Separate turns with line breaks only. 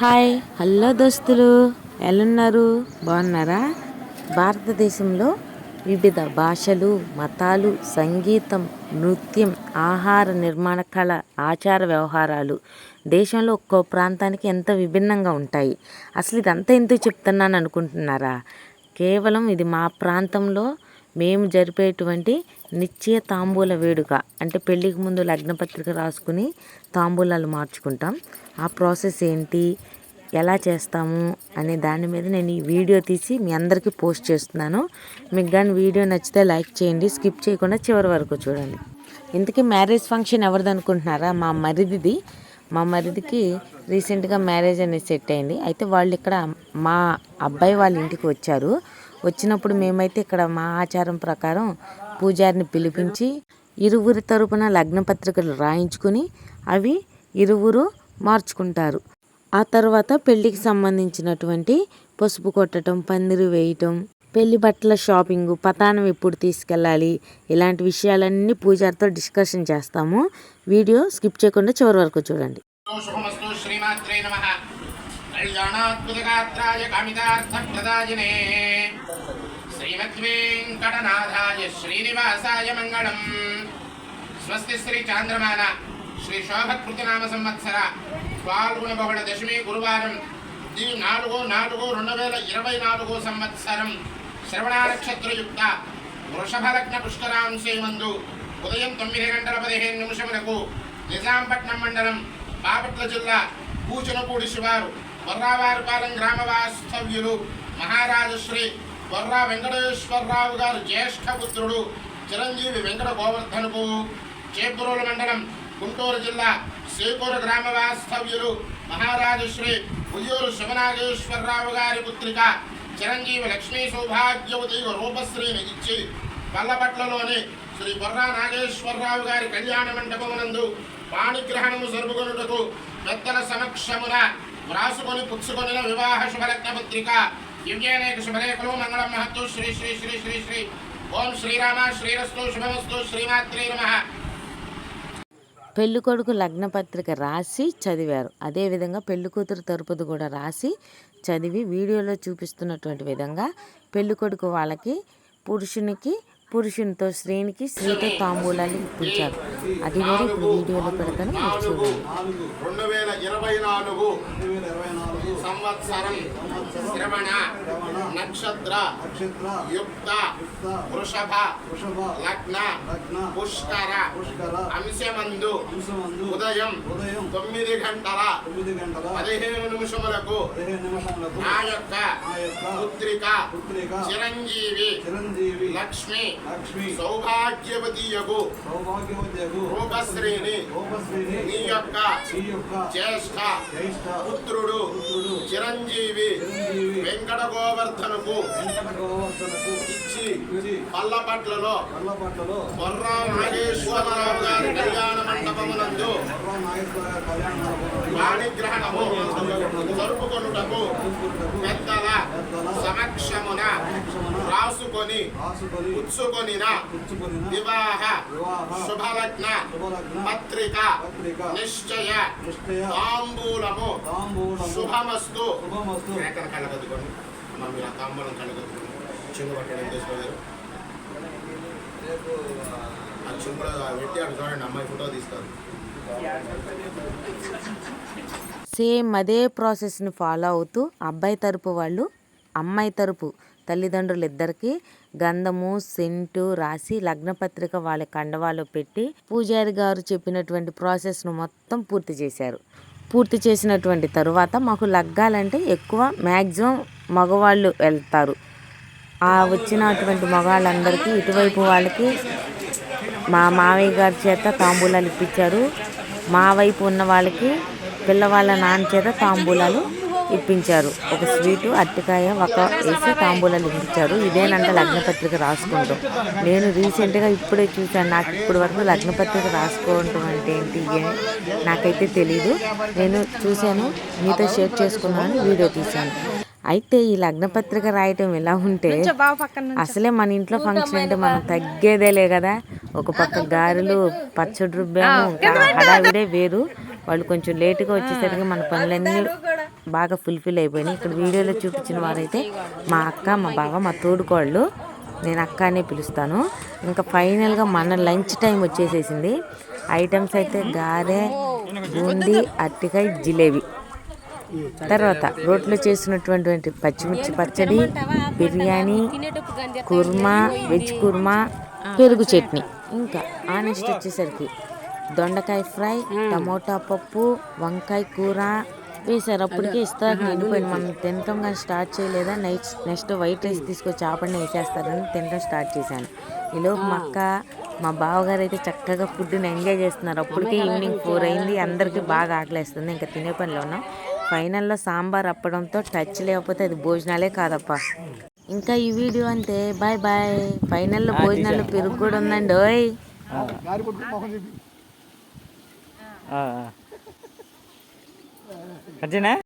Hi. Hello దోస్తులు. ఎలాన్నారు బాగున్నారా? భారతదేశంలో వివిధ భాషలు మతాలు సంగీతం నృత్యం ఆహార నిర్మాణ కళ ఆచార వ్యవహారాలు దేశంలో ఒక్కో ప్రాంతానికి ఎంత విభిన్నంగా ఉంటాయి? అసలు ఇదంతా ఎందుకు చెప్తున్నాను అనుకుంటున్నారా కేవలం ఇది మా ప్రాంతంలో మేము జరిపేటువంటి నిశ్చయ తాంబూల వేడుక అంటే పెళ్ళికి ముందు లగ్నపత్రిక రాసుకుని తాంబూలాలు మార్చుకుంటాం. ఆ ప్రాసెస్ ఏంటి? ఎలా చేస్తాము? అనే దాని మీద నేను ఈ వీడియో తీసి మీ అందరికీ పోస్ట్ చేస్తున్నాను. మీకు కానీ వీడియో నచ్చితే లైక్ చేయండి స్కిప్ చేయకుండా చివరి వరకు చూడండి. ఇంతకీ మ్యారేజ్ ఫంక్షన్ ఎవరిది అనుకుంటున్నారా మా మరిదిది. మా మరిదికి రీసెంట్గా మ్యారేజ్ అనేది సెట్ అయింది. అయితే వాళ్ళు ఇక్కడ మా అబ్బాయి వాళ్ళ ఇంటికి వచ్చారు. వచ్చినప్పుడు మేమైతే ఇక్కడ మా ఆచారం ప్రకారం పూజారిని పిలిపించి ఇరువురి తరపున లగ్న పత్రికలు రాయించుకుని అవి ఇరువురు మార్చుకుంటారు. ఆ తర్వాత పెళ్ళికి సంబంధించినటువంటి పసుపు కొట్టడం పందిరి వేయటం పెళ్ళి బట్టల షాపింగ్ పతానం ఎప్పుడు తీసుకెళ్ళాలి ఇలాంటి విషయాలన్నీ పూజారితో డిస్కషన్ చేస్తాము. వీడియో స్కిప్ చేయకుండా చివరి వరకు చూడండి.
శ్రీమాత్రే నమ. కళ్యాణాద్భుతగాత్రాయ కామితార్థప్రదాయనే శ్రీమద్వేంకటనాథాయ శ్రీనివాసాయ మంగళం. స్వస్తి శ్రీ చాంద్రమాన శ్రీ శోభకృతనామ సంవత్సర పాల్గొన బహుళ దశమి గురువారం ది నాలుగు నాలుగు రెండు వేల ఇరవై నాలుగు సంవత్సరం శ్రవణ నక్షత్రయుక్త వృషభ లగ్న పుష్కరాంశే మందు ఉదయం తొమ్మిది గంటల పదిహేను నిమిషములకు నిజాంపట్నం మండలం బాపట్ల జిల్లా కూచనపూడి శివారు బొర్రావారిపాలెం గ్రామ వాస్తవ్యులు మహారాజు శ్రీ బొర్రా వెంకటేశ్వరరావు గారు జ్యేష్ఠ పుత్రుడు చిరంజీవి వెంకట గోవర్ధన్కు చేపురోలు మండలం గుంటూరు జిల్లా శ్రీకూరు గ్రామ వాస్తవ్యులు మహారాజు శ్రీ ఉయ్యూరు శివనాగేశ్వరరావు గారి పుత్రిక చిరంజీవి లక్ష్మీ సౌభాగ్యవతి రూపశ్రీని ఇచ్చి పల్లపట్లలోని శ్రీ బొర్రా నాగేశ్వరరావు గారి కళ్యాణ మండపమునందు పాణిగ్రహణము జరుపుకొనుటకు పెద్దల సమక్షమున వ్రాసుకొని పుచ్చుకొనిన వివాహ శుభరత్న పత్రిక దివ్యేనేక శుభరేఖలు మంగళం మహత్తు శ్రీ శ్రీ శ్రీ శ్రీ శ్రీ. ఓం శ్రీరామ శ్రీరస్తు శుభమస్తు శ్రీమాత్రే నమ.
పెళ్ళి కొడుకు లగ్న పత్రిక రాసి చదివారు. అదేవిధంగా పెళ్ళి కూతురు తరపుది కూడా రాసి చదివి వీడియోలో చూపిస్తున్నటువంటి విధంగా పెళ్ళి కొడుకు వాళ్ళకి పురుషునికి పురుషునితో స్త్రీనికి స్త్రీతో తాంబూలాలు ఇప్పించారు. అది కూడా ఇప్పుడు వీడియోలో పెడతాను
రెండు వేల ఇరవై నాలుగు సంవత్సరం శ్రవణ నక్షత్ర
నక్షత్ర
యుక్త వృషభ
వృషభ
లగ్న
లగ్న
పుష్కర
పుష్కర
అంశమందు
అంశమందు
ఉదయం
ఉదయం
తొమ్మిది గంటల
తొమ్మిది గంటల
పదిహేను నిమిషములకు
పదిహేను నిమిషములకు
నా యొక్క పుత్రిక
పుత్రిక
చిరంజీవి
చిరంజీవి
లక్ష్మి నీ యొక్క జ్యేష్ఠ పుత్రుడు. చిరంజీవి. వెంకట గోవర్ధనకు ఇచ్చి పల్లపట్లలో బొర్రా నాగేశ్వరరావు గారి కళ్యాణ మండపమునందు
మండపంలో
వాణిగ్రహణము జరుపుకొనుటకు పెద్దల సమక్షమున పుచ్చుకొనిన వివాహ శుభలగ్న పత్రిక నిశ్చయ తాంబూలము శుభమస్తు. ఆ తాంబూలం పట్టడం ఆ పెట్టి అటు చూడండి అమ్మాయి ఫోటో తీస్తారు.
సేమ్ అదే ప్రాసెస్ని ఫాలో అవుతూ అబ్బాయి తరపు వాళ్ళు అమ్మాయి తరపు తల్లిదండ్రులు ఇద్దరికి గంధము సెంటు రాసి లగ్నపత్రిక వాళ్ళ కండవాలో పెట్టి పూజారి గారు చెప్పినటువంటి ప్రాసెస్ను మొత్తం పూర్తి చేశారు. పూర్తి చేసినటువంటి తరువాత మాకు లగ్గాలంటే ఎక్కువ మ్యాక్సిమం మగవాళ్ళు వెళ్తారు. ఆ వచ్చినటువంటి మగవాళ్ళందరికీ ఇటువైపు వాళ్ళకి మా మావయ్య గారి చేత తాంబూలాలు ఇప్పించారు. మా వైపు ఉన్న వాళ్ళకి పిల్లవాళ్ళ నాన్న చేత తాంబూలాలు ఇప్పించారు. ఒక స్వీటు అరటికాయ ఒక వేసి తాంబూలాలు ఇప్పించారు. ఇదేనంట లగ్నపత్రిక రాసుకుంటాం. నేను రీసెంట్గా ఇప్పుడే చూశాను. నాకు ఇప్పటి వరకు లగ్నపత్రిక రాసుకోవటం అంటే ఏంటి? నాకైతే తెలీదు. నేను చూశాను. మీతో షేర్ చేసుకున్నాను. వీడియో తీశాను. అయితే ఈ లగ్నపత్రిక రాయటం ఎలా ఉంటే అసలే మన ఇంట్లో ఫంక్షన్ అంటే మనం తగ్గేదేలే కదా. ఒక పక్క గారెలు పచ్చడి రుబ్బాము హడావిడే వేరు. వాళ్ళు కొంచెం లేటుగా వచ్చేసరికి మన పనులన్నీ బాగా ఫుల్ఫిల్ అయిపోయినాయి. ఇక్కడ వీడియోలో చూపించిన వారైతే మా అక్క మా బావ మా తోడుకోళ్ళు. నేను అక్క అనే పిలుస్తాను. ఇంకా ఫైనల్గా మన లంచ్ టైం వచ్చేసేసింది. ఐటమ్స్ అయితే గారె బూందీ అట్టికాయ జిలేబీ. తర్వాత రోట్లో చేసినటువంటి పచ్చిమిర్చి పచ్చడి బిర్యానీ కుర్మా వెజ్ కుర్మా పెరుగు చట్నీ. ఇంకా ఆ నెక్స్ట్ వచ్చేసరికి దొండకాయ ఫ్రై టమోటా పప్పు వంకాయ కూర వేసారు అప్పటికే ఇస్తాక నిండిపోయింది మనం తినటం కానీ స్టార్ట్ చేయలేదా? నెక్స్ట్ నెక్స్ట్ వైట్ రైస్ తీసుకొచ్చి ఆపడిని వేసేస్తారని తినడం స్టార్ట్ చేశాను. ఈలోపు మా అక్క మా బావగారు అయితే చక్కగా ఫుడ్ని ఎంజాయ్ చేస్తున్నారు. అప్పటికే ఈవినింగ్ ఫోర్ అయింది అందరికీ బాగా ఆకలేస్తుంది. ఇంకా తినే పనిలో ఉన్నాం. ఫైనల్లో సాంబార్ అప్పడంతో టచ్ లేకపోతే అది భోజనాలే కాదప్ప. ఇంకా ఈ వీడియో అంతే. బాయ్ బాయ్ ఫైనల్లో భోజనాల్లో పెరుగు కూడా ఉందండి. ఓయ్.
గారి